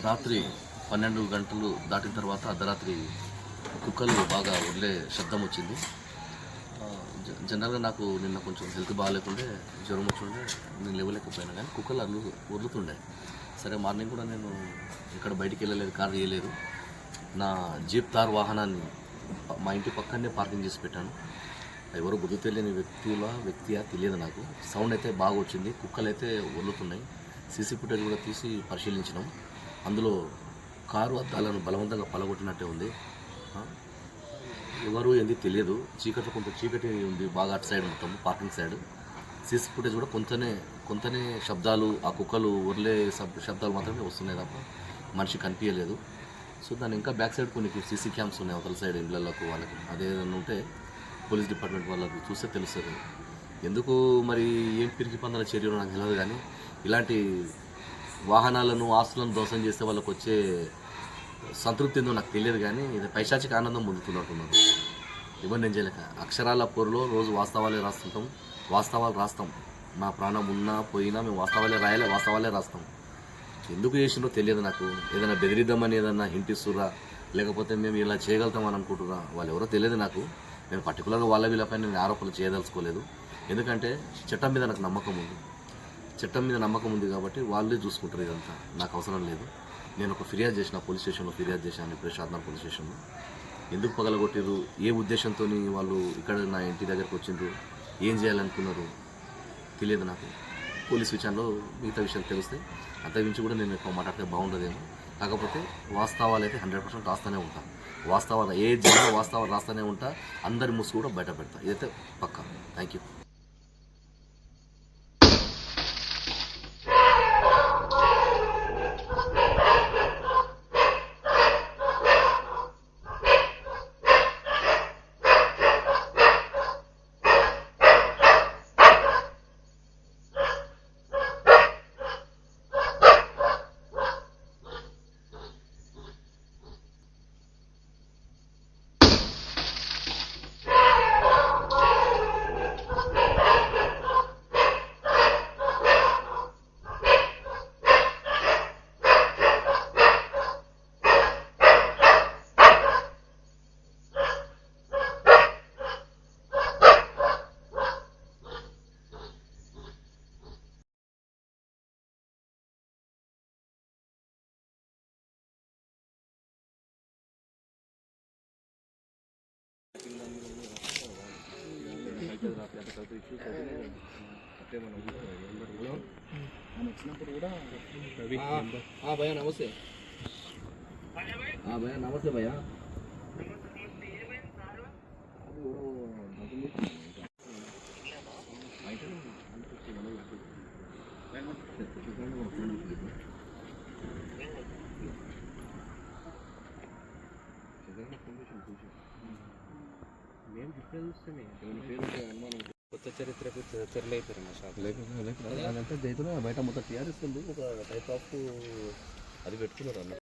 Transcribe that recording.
రాత్రి పన్నెండు గంటలు దాటిన తర్వాత అర్ధరాత్రి కుక్కలు బాగా వదిలే శబ్దం వచ్చింది. జ- జనరల్గా నాకు నిన్న కొంచెం హెల్త్ బాగాలేకుండే జ్వరం వచ్చిండే నేను లేవలేకపోయినా కానీ కుక్కలు అల్లు వదులుతుండే. సరే మార్నింగ్ కూడా నేను ఇక్కడ బయటికి వెళ్ళలేదు కారు చేయలేదు నా జీప్ తార్ వాహనాన్ని మా ఇంటి పక్కనే పార్కింగ్ చేసి పెట్టాను. ఎవరు గుర్తు తెలియని వ్యక్తుల వ్యక్తియా తెలియదు నాకు. సౌండ్ అయితే బాగా వచ్చింది కుక్కలు అయితే వదులుతున్నాయి. సీసీ ఫుటేజ్ కూడా తీసి పరిశీలించినాం. అందులో కారు అద్దాలను బలవంతంగా పలగొట్టినట్టే ఉంది. ఎవరు ఏంది తెలియదు. చీకట్లో కొంత చీకటి ఉంది బాగా అటు సైడ్ మొత్తం పార్కింగ్ సైడ్. సీసీ ఫుటేజ్ కూడా కొంతనే కొంతనే శబ్దాలు ఆ కుక్కలు ఉర్లే శబ్ శబ్దాలు మాత్రమే వస్తున్నాయి తప్ప మనిషి కనిపించలేదు. సో దాని ఇంకా బ్యాక్ సైడ్ కొన్ని సీసీ క్యామ్స్ ఉన్నాయి అవతల సైడ్ ఇళ్ళకు వాళ్ళకి. అదే ఉంటే పోలీస్ డిపార్ట్మెంట్ వాళ్ళకి చూస్తే తెలుస్తుంది. ఎందుకు మరి ఏం పిరికి పందల చర్యలు నాకు తెలియదు కానీ ఇలాంటి వాహనాలను ఆస్తులను దోషం చేస్తే వాళ్ళకి వచ్చే సంతృప్తి ఏందో నాకు తెలియదు కానీ ఇది పైశాచిక ఆనందం పొందుతున్నట్టున్నారు. ఇవన్నీ నేను చేయలేక. అక్షరాల పొరలో రోజు వాస్తవాలే రాస్తుంటాం. వాస్తవాలు రాస్తాం. మా ప్రాణం ఉన్నా పోయినా మేము వాస్తవాలే రాయాలి వాస్తవాలే రాస్తాం. ఎందుకు చేసినో తెలియదు నాకు. ఏదైనా బెదిరిద్దామని ఏదైనా హింటిస్తురా లేకపోతే మేము ఇలా చేయగలుగుతామని అనుకుంటున్నా వాళ్ళు ఎవరో తెలియదు నాకు. నేను పర్టికులర్గా వాళ్ళ వీళ్ళపై నేను ఆరోపణలు చేయదలుచుకోలేదు. ఎందుకంటే చట్టం మీద నాకు నమ్మకం ఉంది. చట్టం మీద నమ్మకం ఉంది కాబట్టి వాళ్ళే చూసుకుంటారు ఇదంతా. నాకు అవసరం లేదు. నేను ఒక ఫిర్యాదు చేసిన పోలీస్ స్టేషన్లో ఫిర్యాదు చేశాను ఇప్పుడు పోలీస్ స్టేషన్లో. ఎందుకు పగలగొట్టిర్రు? ఏ ఉద్దేశంతో వాళ్ళు ఇక్కడ నా ఇంటి దగ్గరకు వచ్చిండ్రు? ఏం చేయాలనుకున్నారు? తెలియదు నాకు. పోలీస్ విషయంలో మిగతా విషయాలు తెలుస్తాయి. అంతకుమించి కూడా నేను ఎక్కువ మాట్లాడితే బాగుండదేమో. కాకపోతే వాస్తవాలు అయితే హండ్రెడ్ పర్సెంట్ రాస్తూనే ఉంటా. వాస్తవాలు ఏ జిల్లా వాస్తవాలు రాస్తూనే ఉంటా. అందరి ముసుగు కూడా బయట పెడతా. ఇదైతే పక్కా. థ్యాంక్ యూ భయ నమస్తే భయ నమస్తే భయ కొత్త చరిత్రకు తెరలైతారు మా షాప్. అదంతా జైతున్నా బయట మొత్తం టీఆర్ఎస్ ఉంది. ఒక టైప్ ఆఫ్ అది పెట్టుకున్నారు అన్న.